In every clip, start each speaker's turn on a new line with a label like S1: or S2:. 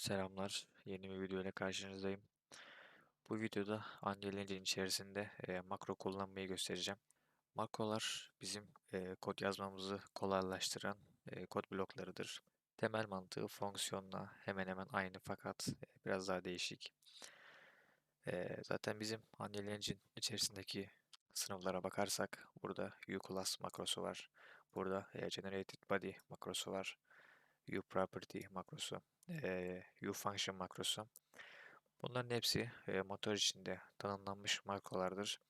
S1: Selamlar, yeni bir video ile karşınızdayım. Bu videoda Unreal Engine içerisinde e, makro kullanmayı göstereceğim. Makrolar bizim e, kod yazmamızı kolaylaştıran e, kod bloklarıdır. Temel mantığı fonksiyonla hemen hemen aynı fakat e, biraz daha değişik. E, zaten bizim Unreal Engine içerisindeki sınıflara bakarsak burada uClass makrosu var. Burada e, Generated Body makrosu var. uProperty makrosu e, ufunction makrosu. Bunların hepsi e, motor içinde tanımlanmış makrolardır.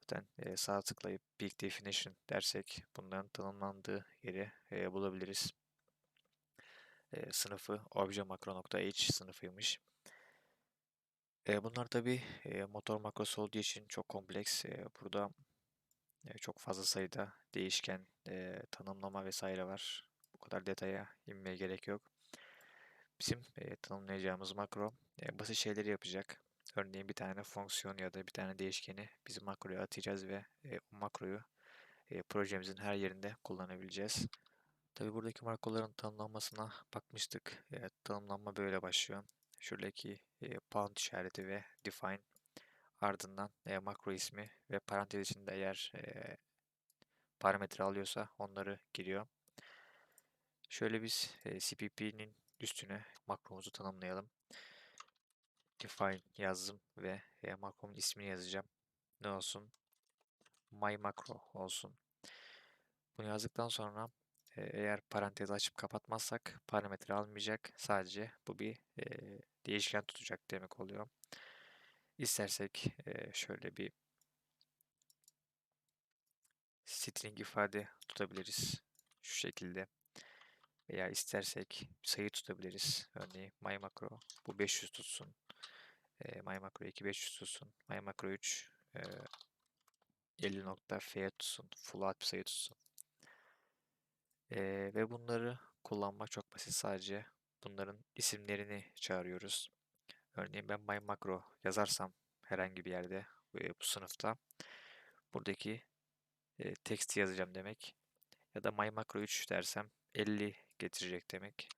S1: Zaten e, sağ tıklayıp Peak Definition dersek bunların tanımlandığı yeri e, bulabiliriz. E, sınıfı obje sınıfıymış. E, bunlar tabi e, motor makrosu olduğu için çok kompleks. E, burada e, çok fazla sayıda değişken e, tanımlama vesaire var. Kadar detaya inmeye gerek yok. Bizim e, tanımlayacağımız makro e, basit şeyleri yapacak. Örneğin bir tane fonksiyon ya da bir tane değişkeni biz makroya atacağız ve e, o makroyu e, projemizin her yerinde kullanabileceğiz. Tabi buradaki makroların tanımlanmasına bakmıştık. E, tanımlanma böyle başlıyor. Şuradaki e, pound işareti ve define ardından e, makro ismi ve parantez içinde eğer e, parametre alıyorsa onları giriyor. Şöyle biz e, CPP'nin üstüne makromuzu tanımlayalım. Define yazdım ve e, makromun ismini yazacağım. Ne olsun? My macro olsun. Bunu yazdıktan sonra e, eğer parantez açıp kapatmazsak parametre almayacak. Sadece bu bir e, değişken tutacak demek oluyor. İstersek e, şöyle bir string ifade tutabiliriz. Şu şekilde. Veya istersek sayı tutabiliriz. Örneğin my macro bu 500 tutsun. E, my macro 2 500 tutsun. My macro 3 e, 50.f tutsun. Float bir sayı tutsun. E, ve bunları kullanmak çok basit. Sadece bunların isimlerini çağırıyoruz. Örneğin ben my macro yazarsam herhangi bir yerde bu sınıfta buradaki e, teksti yazacağım demek. Ya da my macro 3 dersem 50 getirecek demek.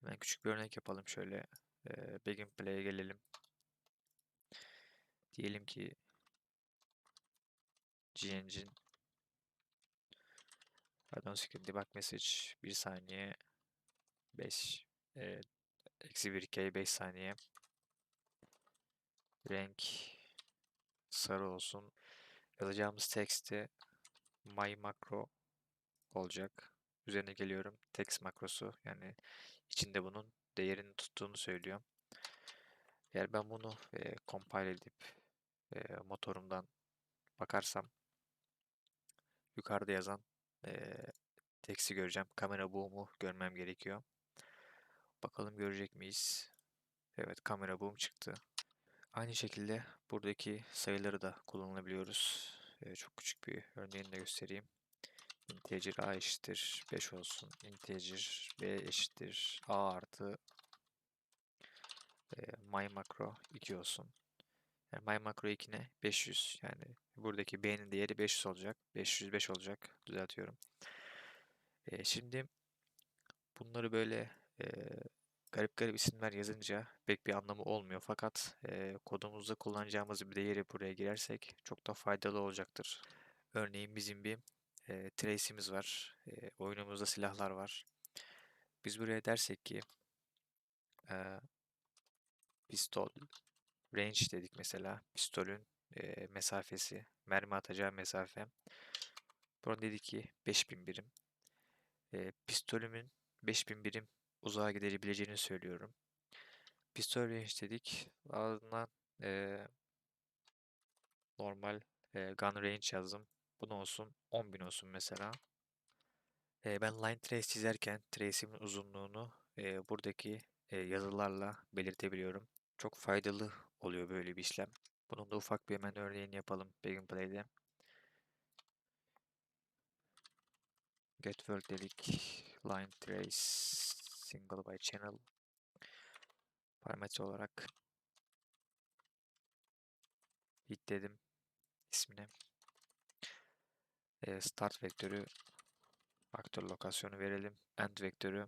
S1: Hemen küçük bir örnek yapalım şöyle. Begin play'e gelelim. Diyelim ki gengine pardon screen debug message 1 saniye 5 e, eksi 1k 5 saniye renk sarı olsun. Yazacağımız teksti my macro olacak. Üzerine geliyorum. Text makrosu yani içinde bunun değerini tuttuğunu söylüyor. Eğer ben bunu e, compile edip e, motorumdan bakarsam yukarıda yazan e, teksti göreceğim. Kamera boom'u görmem gerekiyor. Bakalım görecek miyiz? Evet kamera boom çıktı. Aynı şekilde buradaki sayıları da kullanabiliyoruz. E, çok küçük bir örneğini de göstereyim. Integer a eşittir 5 olsun. Integer b eşittir a artı e, my macro 2 olsun. Yani my macro 2 ne? 500. Yani buradaki b'nin değeri 500 olacak. 505 olacak. Düzeltiyorum. E, şimdi bunları böyle e, garip garip isimler yazınca pek bir anlamı olmuyor. Fakat e, kodumuzda kullanacağımız bir değeri buraya girersek çok da faydalı olacaktır. Örneğin bizim bir e, trace'imiz var. E, oyunumuzda silahlar var. Biz buraya dersek ki e, pistol range dedik mesela. Pistolün e, mesafesi, mermi atacağı mesafe. Burada dedik ki 5000 birim. E, pistolümün 5000 birim uzağa gidebileceğini söylüyorum. Pistol range dedik. Ardından e, normal e, gun range yazdım. Bu ne olsun? 10.000 olsun mesela. E, ben line trace çizerken trace'imin uzunluğunu e, buradaki e, yazılarla belirtebiliyorum. Çok faydalı oluyor böyle bir işlem. Bunun da ufak bir hemen örneğini yapalım Begin Play'de. Get world dedik. Line trace single by channel parametre olarak hit dedim ismine start vektörü aktör lokasyonu verelim. End vektörü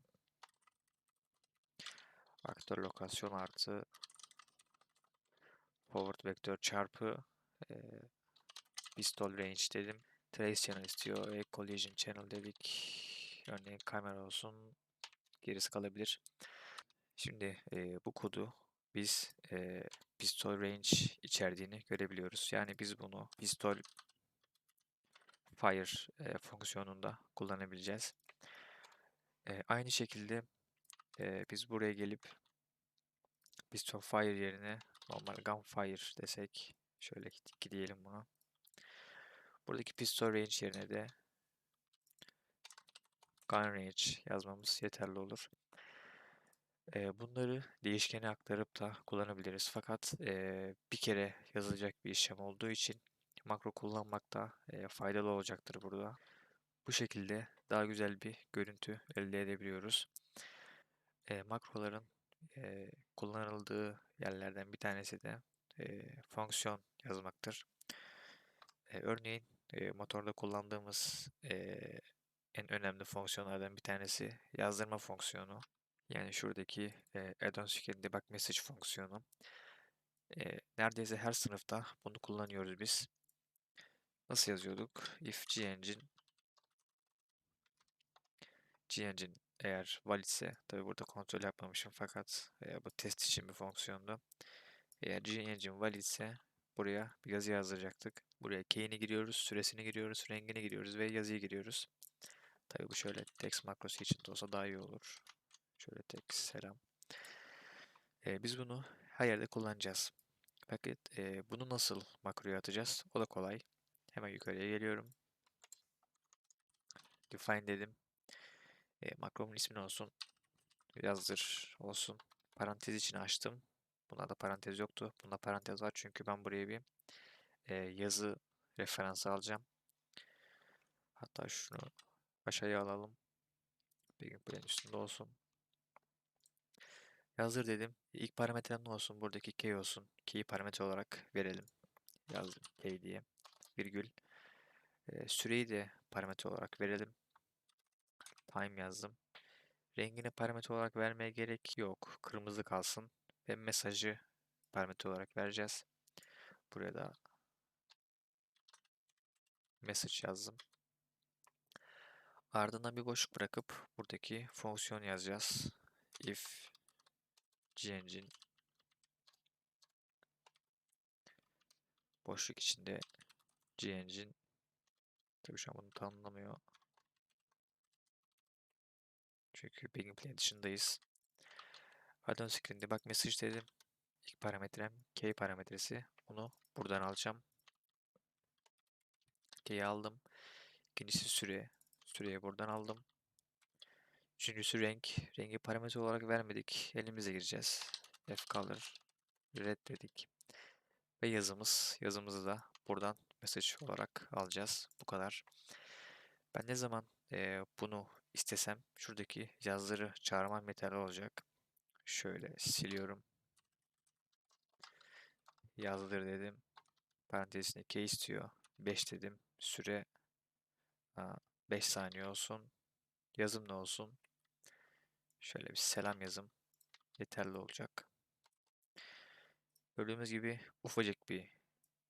S1: aktör lokasyon artı forward vektör çarpı e, pistol range dedim. Trace channel istiyor. E, collision channel dedik. Örneğin kamera olsun. Gerisi kalabilir. Şimdi e, bu kodu biz e, pistol range içerdiğini görebiliyoruz. Yani biz bunu pistol fire e, fonksiyonunda kullanabileceğiz. E, aynı şekilde e, biz buraya gelip pistol fire yerine normal gunfire desek şöyle ki diyelim buna. Buradaki pistol range yerine de gun range yazmamız yeterli olur. E, bunları değişkene aktarıp da kullanabiliriz. Fakat e, bir kere yazılacak bir işlem olduğu için makro kullanmakta e, faydalı olacaktır burada. Bu şekilde daha güzel bir görüntü elde edebiliyoruz. E, makroların e, kullanıldığı yerlerden bir tanesi de e, fonksiyon yazmaktır. E, örneğin e, motorda kullandığımız e, en önemli fonksiyonlardan bir tanesi yazdırma fonksiyonu. Yani şuradaki e, add-on scan debug message fonksiyonu. E, neredeyse her sınıfta bunu kullanıyoruz biz. Nasıl yazıyorduk? If gengine gengine eğer validse, tabi burada kontrol yapmamışım fakat e, bu test için bir fonksiyondu. Eğer gengine validse buraya bir yazı yazdıracaktık. Buraya key'ini giriyoruz, süresini giriyoruz, rengini giriyoruz ve yazıyı giriyoruz. Tabi bu şöyle text makrosu için de olsa daha iyi olur. Şöyle text selam. E, biz bunu her yerde kullanacağız. Fakat e, bunu nasıl makroya atacağız? O da kolay. Hemen yukarıya geliyorum. Define dedim. E, makromun ismi olsun? Yazdır olsun. Parantez içine açtım. Buna da parantez yoktu. Bunda parantez var çünkü ben buraya bir e, yazı referansı alacağım. Hatta şunu aşağıya alalım. Bir gün plan üstünde olsun. Yazdır dedim. İlk parametrem ne olsun? Buradaki key olsun. Key'i parametre olarak verelim. Yazdım key diye. Virgül. E, süreyi de parametre olarak verelim. Time yazdım. Rengini parametre olarak vermeye gerek yok. Kırmızı kalsın. Ve mesajı parametre olarak vereceğiz. Buraya da message yazdım. Ardından bir boşluk bırakıp buradaki fonksiyon yazacağız. If gengine boşluk içinde gengine tabii şu an bunu tanımlamıyor. Çünkü Begin Play dışındayız. Addon Screen Debug Message dedim. İlk parametrem key parametresi. Onu buradan alacağım. Key'i aldım. İkincisi süre. Süreyi buradan aldım. Üçüncüsü renk. Rengi parametre olarak vermedik. Elimize gireceğiz. F color red dedik. Ve yazımız. Yazımızı da buradan message olarak alacağız. Bu kadar. Ben ne zaman e, bunu istesem şuradaki yazıları çağırmam yeterli olacak. Şöyle siliyorum. Yazdır dedim. Parantezine key istiyor. 5 dedim. Süre 5 saniye olsun. Yazım ne olsun? Şöyle bir selam yazım. Yeterli olacak. Gördüğümüz gibi ufacık bir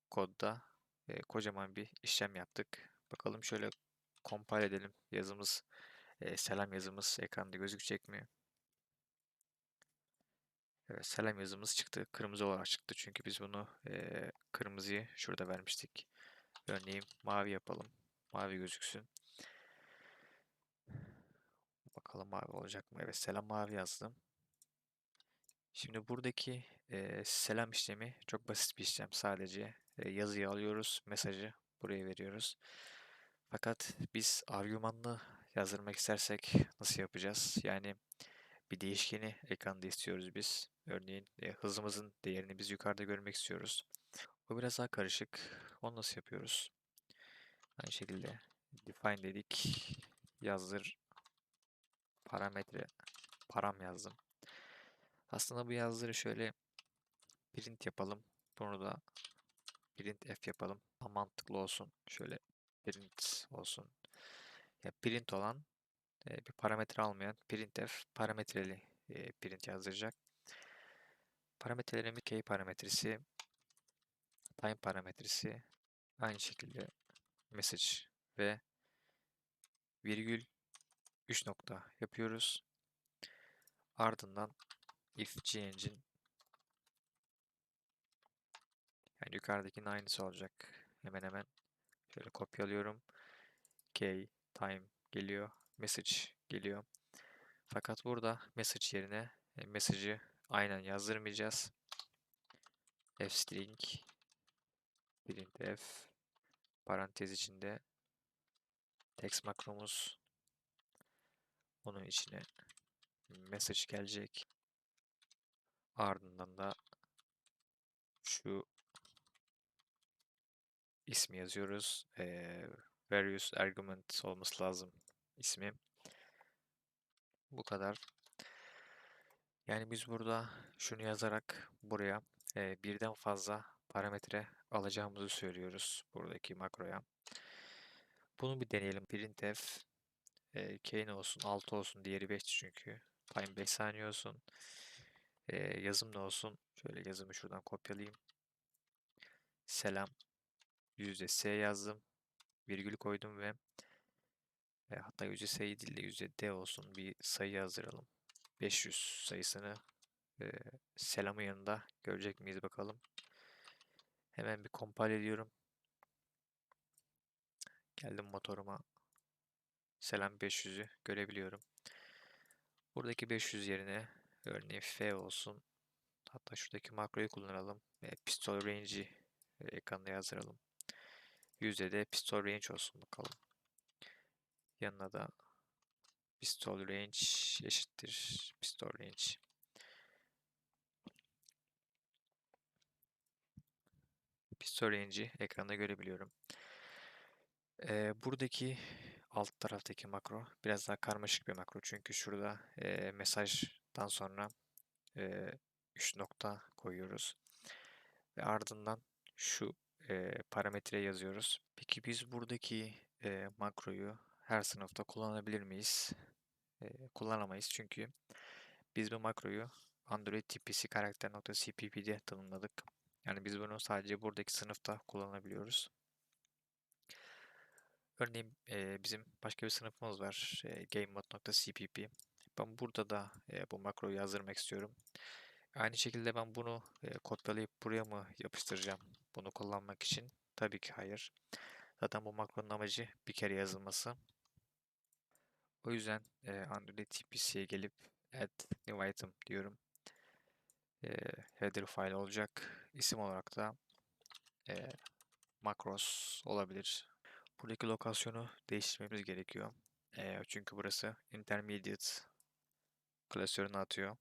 S1: kodda e, kocaman bir işlem yaptık. Bakalım şöyle compile edelim. Yazımız, e, selam yazımız ekranda gözükecek mi? Evet, selam yazımız çıktı. Kırmızı olarak çıktı. Çünkü biz bunu e, kırmızıyı şurada vermiştik. Örneğin mavi yapalım. Mavi gözüksün. Bakalım mavi olacak mı? Evet selam mavi yazdım. Şimdi buradaki e, selam işlemi çok basit bir işlem. Sadece yazıyı alıyoruz, mesajı buraya veriyoruz. Fakat biz argümanlı yazdırmak istersek nasıl yapacağız? Yani bir değişkeni ekranda istiyoruz biz. Örneğin e, hızımızın değerini biz yukarıda görmek istiyoruz. O biraz daha karışık. Onu nasıl yapıyoruz? Aynı şekilde define dedik. Yazdır parametre param yazdım. Aslında bu yazıları şöyle print yapalım. Bunu da print f yapalım. Daha mantıklı olsun. Şöyle print olsun. Ya print olan bir parametre almayan printf parametreli e, print yazdıracak. Parametrelerimiz key parametresi, time parametresi, aynı şekilde message ve virgül 3 nokta yapıyoruz. Ardından if engine yani yukarıdakinin aynısı olacak. Hemen hemen şöyle kopyalıyorum. K time geliyor. Message geliyor. Fakat burada message yerine e, mesajı aynen yazdırmayacağız. F string printf parantez içinde text makromuz onun içine message gelecek. Ardından da şu ismi yazıyoruz. Ee, various argument olması lazım ismi. Bu kadar. Yani biz burada şunu yazarak buraya e, birden fazla parametre alacağımızı söylüyoruz buradaki makroya. Bunu bir deneyelim. Printf e, k ne olsun? 6 olsun. Diğeri 5 çünkü. Time 5 saniye olsun. E, yazım ne olsun? Şöyle yazımı şuradan kopyalayayım. Selam. Yüzde S yazdım. Virgül koydum ve e, hatta yüzde S değil de yüzde D olsun. Bir sayı yazdıralım. 500 sayısını e, selamın yanında görecek miyiz bakalım. Hemen bir compile ediyorum. Geldim motoruma. Selam 500'ü görebiliyorum. Buradaki 500 yerine örneğin F olsun. Hatta şuradaki makroyu kullanalım. E, pistol range'i e, ekranda yazdıralım. Yüzde de pistol range olsun bakalım. Yanına da pistol range eşittir pistol range. Pistol range'i ekranda görebiliyorum. Ee, buradaki alt taraftaki makro biraz daha karmaşık bir makro. Çünkü şurada e, mesajdan sonra e, 3 nokta koyuyoruz. Ve ardından şu e, parametreyi yazıyoruz. Peki biz buradaki e, makroyu her sınıfta kullanabilir miyiz? E, kullanamayız çünkü biz bu makroyu Android tipisi karakter.cpp'de tanımladık. Yani biz bunu sadece buradaki sınıfta kullanabiliyoruz. Örneğin e, bizim başka bir sınıfımız var. E, GameMod.cpp. Ben burada da e, bu makroyu yazdırmak istiyorum. Aynı şekilde ben bunu e, kopyalayıp buraya mı yapıştıracağım bunu kullanmak için? Tabii ki hayır. Zaten bu makronun amacı bir kere yazılması. O yüzden e, Android TPC'ye gelip add new item diyorum. E, header file olacak. İsim olarak da e, macros olabilir. Buradaki lokasyonu değiştirmemiz gerekiyor. E, çünkü burası intermediate klasörünü atıyor.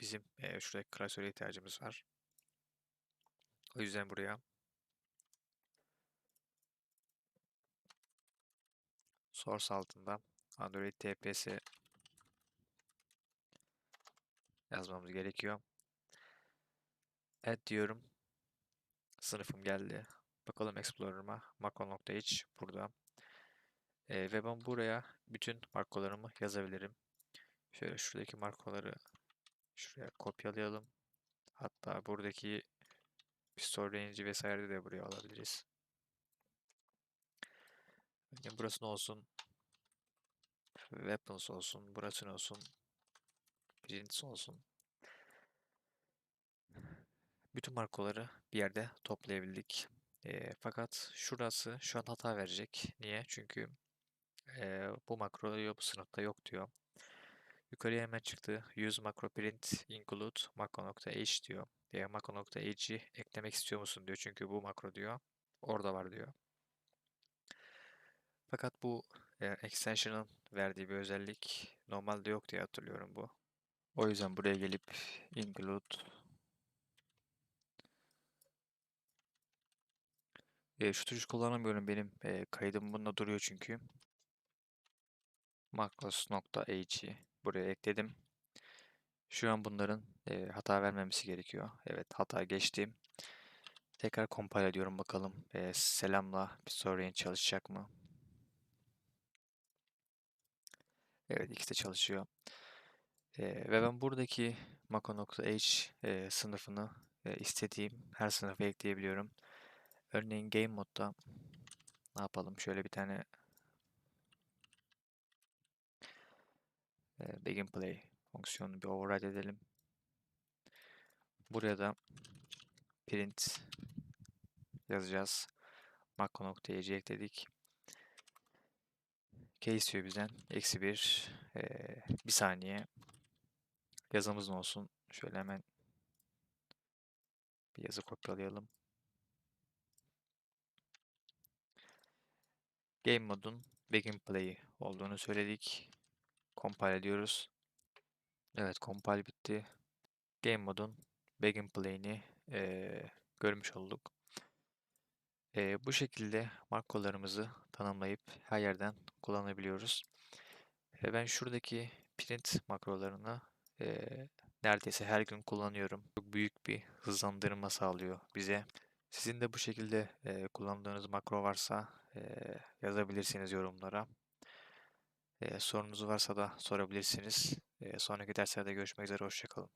S1: Bizim e, şuradaki klasöre ihtiyacımız var. O yüzden buraya source altında Android TPS yazmamız gerekiyor. Add diyorum. Sınıfım geldi. Bakalım Explorer'ıma. Macro.h burada. E, ve ben buraya bütün markalarımı yazabilirim. Şöyle şuradaki markaları şuraya kopyalayalım. Hatta buradaki pistol range'i vesaire de buraya alabiliriz. Yani burası olsun? Weapons olsun. Burası olsun? Prints olsun. Bütün markaları bir yerde toplayabildik. E, fakat şurası şu an hata verecek. Niye? Çünkü e, bu makro bu sınıfta yok diyor. Yukarıya hemen çıktı. Use macro print include macro.h diyor. E, macro.h'i eklemek istiyor musun diyor. Çünkü bu makro diyor. Orada var diyor. Fakat bu e, extension'ın verdiği bir özellik normalde yok diye hatırlıyorum bu. O yüzden buraya gelip include E, şu tuşu kullanamıyorum benim e, kaydım bunda duruyor çünkü. Macros.h'i buraya ekledim. Şu an bunların e, hata vermemesi gerekiyor. Evet hata geçti. Tekrar compile ediyorum bakalım. E, selamla bir sorun çalışacak mı? Evet ikisi de çalışıyor. Ee, ve ben buradaki Mako.h e, sınıfını e, istediğim her sınıfa ekleyebiliyorum. Örneğin Game Mode'da ne yapalım? Şöyle bir tane e, Begin Play fonksiyonunu bir override edelim. Buraya da print yazacağız. Mako.h'yi ekledik. K istiyor bizden. Eksi bir. Ee, bir saniye. Yazımız ne olsun? Şöyle hemen bir yazı kopyalayalım. Game modun begin play olduğunu söyledik. Compile ediyoruz. Evet compile bitti. Game modun begin play'ini eee, görmüş olduk. Eee, bu şekilde markalarımızı tanımlayıp her yerden kullanabiliyoruz. E, ben şuradaki print makrolarını eee, neredeyse her gün kullanıyorum. Çok büyük bir hızlandırma sağlıyor bize. Sizin de bu şekilde eee, kullandığınız makro varsa eee, yazabilirsiniz yorumlara. Eee, sorunuz varsa da sorabilirsiniz. Sonraki derslerde görüşmek üzere. Hoşçakalın.